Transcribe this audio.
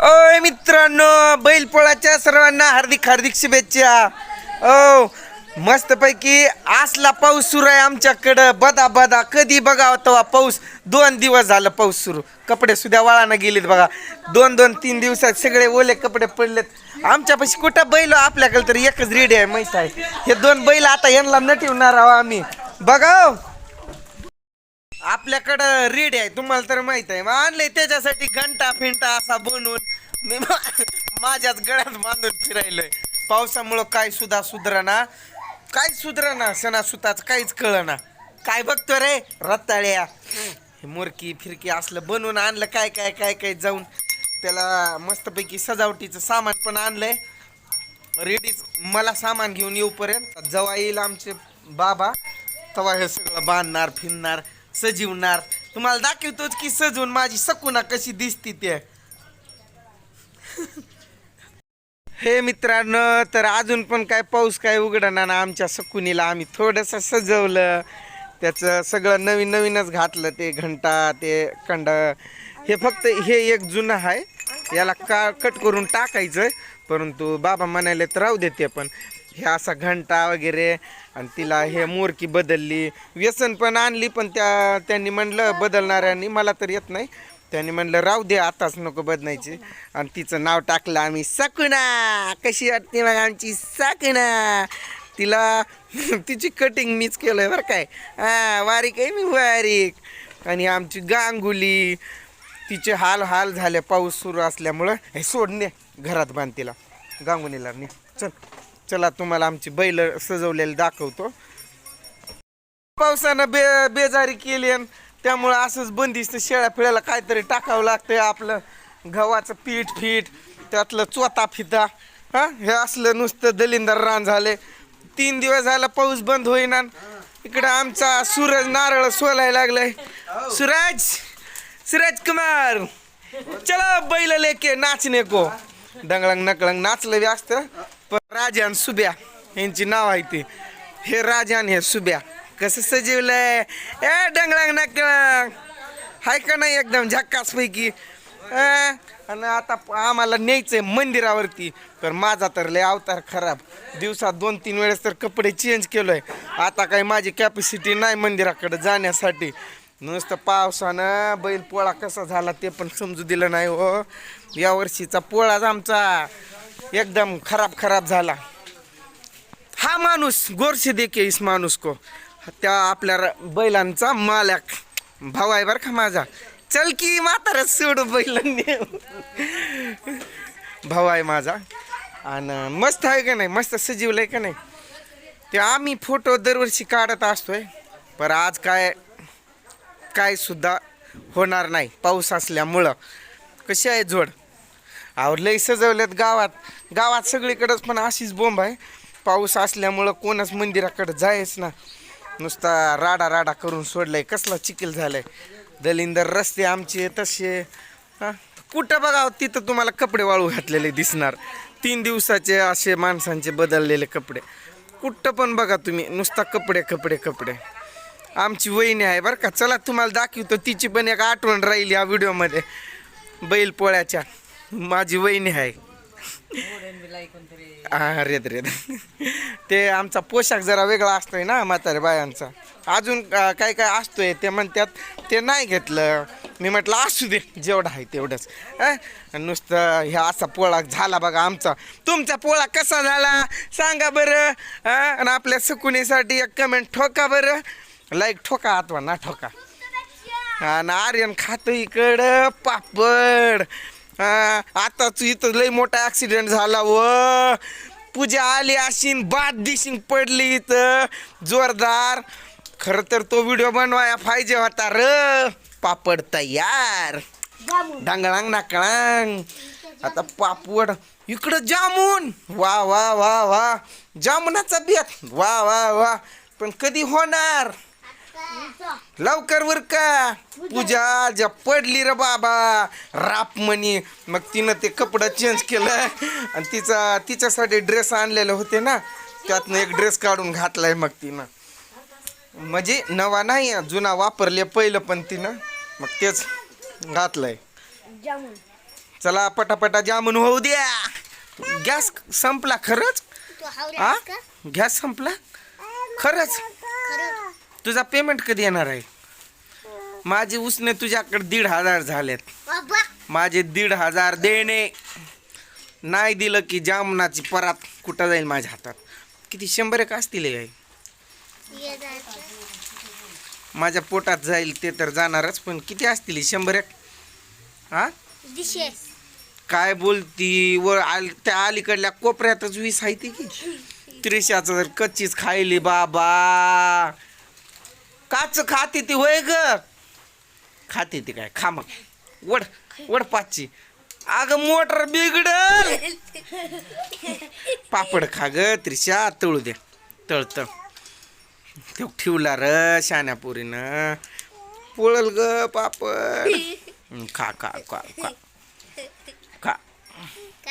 ओय मित्रांनो बैलपोळाच्या सर्वांना हार्दिक हार्दिक शुभेच्छा. ओ मस्तपैकी असला पाऊस सुरू आहे आमच्याकडं. बदा बदा कधी बघावं तेव्हा पाऊस. दोन दिवस झालं पाऊस सुरू. कपडे सुद्धा वाळानं गेलेत बघा. दोन दोन तीन दिवसात सगळे ओले कपडे पडलेत. आमच्यापाशी कुठं बैल? आपल्याकडे तर एकच रेडी आहे म्हैस आहे. हे दोन बैल आता यांना न ठेवणार आहो आम्ही. बघा हो. आपल्याकडं रेड आहे तुम्हाला तर माहीत आहे. मग आणलंय त्याच्यासाठी घंटा फिंटा असा बनवून. मी मा- माझ्याच गळ्यात बांधून फिरायलोय. पावसामुळं काय सुद्धा सुधरणा काय सुधरणा सणासुताच काहीच कळना. काय बघतो रे रताळ्या. हे मुरकी फिरकी असलं बनवून आणलं काय काय काय काय जाऊन. त्याला मस्तपैकी सजावटीचं सामान पण आणलंय. रेडीच मला सामान घेऊन येऊपर्यंत जेव्हा येईल आमचे बाबा तेव्हा हे सगळं बांधणार फिरणार. सजीवणार. तुम्हाला दाखवतोच की सजवून माझी सकुना कशी दिसती ते. हे मित्रांनो तर अजून पण काय पाऊस काय उघडणार ना आमच्या सकुनीला आम्ही थोडंसं सजवलं. त्याचं सगळं नवीन नवीनच घातलं ते घंटा ते कंड. हे फक्त हे एक जुनं आहे याला का कट करून टाकायचं परंतु बाबा म्हणाले तर राहू देते पण. हे असा घंटा वगैरे आणि तिला हे मोरकी बदलली. व्यसन पण आणली पण त्या त्यांनी म्हणलं बदलणाऱ्यांनी मला तर येत नाही. त्यांनी म्हणलं राहू दे आताच नको बदलायची. आणि तिचं नाव टाकलं आम्ही सकुना! कशी वाटते मग आमची सकुना? तिला तिची कटिंग मीच केलंय बरं काय. हां बारीक आहे मी बारीक आणि आमची गांगुली. तिचे हाल हाल झाले पाऊस सुरू असल्यामुळं हे सोडणे घरात बांधतीला. गांगुनीला ने. चल चला तुम्हाला आमची बैल सजवलेली दाखवतो. पावसानं बे बेजारी केली आणि त्यामुळं असंच बंदिस्त शेळ्या फिळ्याला काहीतरी टाकावं लागतंय आपलं गव्हाचं पीठ फीठ त्यातलं चोता फिता. हा हे असलं नुसतं दलिंदर रान झाले. तीन दिवस झाला पाऊस बंद होईना इकडं आमचा सूरज नारळ सोलायला लागलाय. सूरज! सूरज कुमार चला बैल लेके नाचने को. डंगळंग नकळंग नाचलं बी असतं पण राजा आणि सुब्या यांची नाव आहे ती. हे राजा आणि हे सुब्या. कसं सजीवलंय? ए डंगळंग नकळंग. हाय का नाही एकदम झक्कास पैकी आणि आता आम्हाला न्यायचंय मंदिरावरती. तर माझा तर लय अवतार खराब. दिवसात दोन तीन वेळेस तर कपडे चेंज केलोय. आता काही माझी कॅपॅसिटी नाही मंदिराकडे जाण्यासाठी. नुसतं पावसानं बैल पोळा कसा झाला ते पण समजू दिलं नाही हो. या वर्षीचा पोळाच आमचा एकदम खराब खराब झाला. हा माणूस गोरशी देखे इस माणूस को. त्या आपल्या र- बैलांचा मालक. भाऊ आहे बरं का माझा. चल की म्हातारा सोड बैलांनी. भाऊ आहे माझा. आणि मस्त आहे का नाही? मस्त सजीवलं आहे का नाही? ते आम्ही फोटो दरवर्षी काढत असतोय. पर आज काय काय सुद्धा होणार नाही. पाऊस असल्यामुळं. कशी आहे जोड अहो लय सजवलेत गावात. गावात सगळीकडंच पण अशीच बोंब आहे. पाऊस असल्यामुळं कोणाच मंदिराकडं जायच ना. नुसता राडा राडा करून सोडलाय. कसला चिखल झालाय. दलिंदर रस्ते आमचे तसे. हां? कुठं बघा तिथं तुम्हाला कपडे वाळू घातलेले दिसणार. तीन दिवसाचे असे माणसांचे बदललेले कपडे. कुठं पण बघा तुम्ही. नुसता कपडे कपडे कपडे. आमची वहिनी आहे बरं का. चला तुम्हाला दाखवतो तिची पण एक आठवण राहील या व्हिडिओमध्ये. बैल पोळ्याच्या. माझी वहिनी आहे. अरे रे ते आमचा पोशाख जरा वेगळा असतोय ना म्हातारे बायांचा. अजून काय काय असतोय ते म्हणतात ते नाही घेतलं. मी म्हटलं असू दे जेवढं आहे तेवढंच. आणि नुसतं ह्या असा पोळा झाला बघा आमचा. तुमचा पोळा कसा झाला? सांगा बरं. आणि आपल्या सुकुनीसाठी एक कमेंट ठोका बरं. लाईक ठोका अथवा ना ठोका. आणि आर्यन खात इकडं पापड. आताच इथं लय मोठा ऍक्सिडेंट झाला व. पूजा आली अशीन बाद दिशीन पडली इथं. जोरदार. खरं तर तो व्हिडिओ बनवाया पाहिजे होता र. पापड तयार. डांगळांग नाकळांग. आता पापड इकडं जामून. वा वा वा वा. जामुनाचा बेत. वा वा वा. पण कधी होणार? लवकर वर का? पूजा ज्या पडली रे बाबा. राप म्हणी. मग तिनं ते कपडं चेंज केलं. आणि तिचा तिच्यासाठी ड्रेस आणलेले होते ना. त्यातनं एक ड्रेस काढून घातलाय मग तिनं. म्हणजे नवा नाही जुना वापरले पहिलं पण तिनं. मग तेच घातलंय. चला पटापटा जामून होऊ द्या. गॅस संपला खरंच? हा गॅस संपला? खरंच? खरं तुझा पेमेंट कधी येणार आहे? माझे उसने तुझ्याकडे दीड हजार झालेत. माझे दीड हजार देणे. नाही दिलं की जामनाची परात कुठं जाईल माझ्या हातात? किती शंभर एक असतील. ये जायचं माझ्या पोटात जाईल ते तर जाणारच पण किती असतील? शंभर एक? हा? काय बोलती? वर आल त्या अलीकडल्या कोपऱ्यातच वीस आहे ती की. त्रिशाचं जर कच्चीच खायली बाबा. काच खाती ती होय ग. खाती ती काय? खा मग. वड वड पाचची. अग मोटर बिघडल. पापड खा ग त्रिशा. तळू दे. तळ तळ. ठेवला र शाण्यापुरीनं. पुळल पोळल ग पापड. खा खा खा खा. खा.